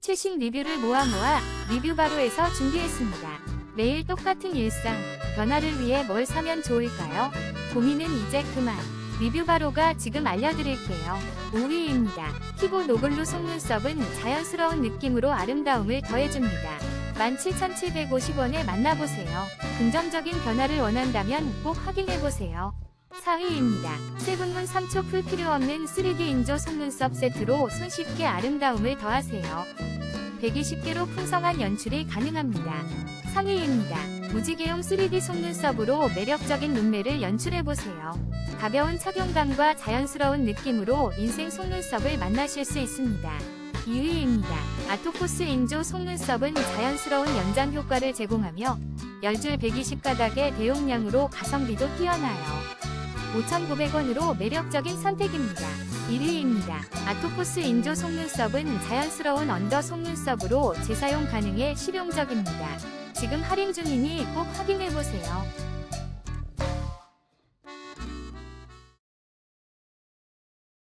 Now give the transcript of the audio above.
최신 리뷰를 모아 모아 리뷰 바로에서 준비했습니다. 매일 똑같은 일상, 변화를 위해 뭘 사면 좋을까요? 고민은 이제 그만. 리뷰 바로가 지금 알려드릴게요. 5위입니다. 피부 노블루 속눈썹은 자연스러운 느낌으로 아름다움을 더해줍니다. 17,750원에 만나보세요. 긍정적인 변화를 원한다면 꼭 확인해보세요. 4위입니다. 세븐문 3초 풀 필요 없는 3D 인조 속눈썹 세트로 손쉽게 아름다움을 더하세요. 120개로 풍성한 연출이 가능합니다. 상위입니다. 무지개용 3D 속눈썹으로 매력적인 눈매를 연출해보세요. 가벼운 착용감과 자연스러운 느낌으로 인생 속눈썹을 만나실 수 있습니다. 2위입니다. 아토코스 인조 속눈썹은 자연스러운 연장 효과를 제공하며 10줄 120가닥의 대용량으로 가성비도 뛰어나요. 5,900원으로 매력적인 선택입니다. 1위입니다. 아토포스 인조 속눈썹은 자연스러운 언더 속눈썹으로 재사용 가능해 실용적입니다. 지금 할인 중이니 꼭 확인해보세요.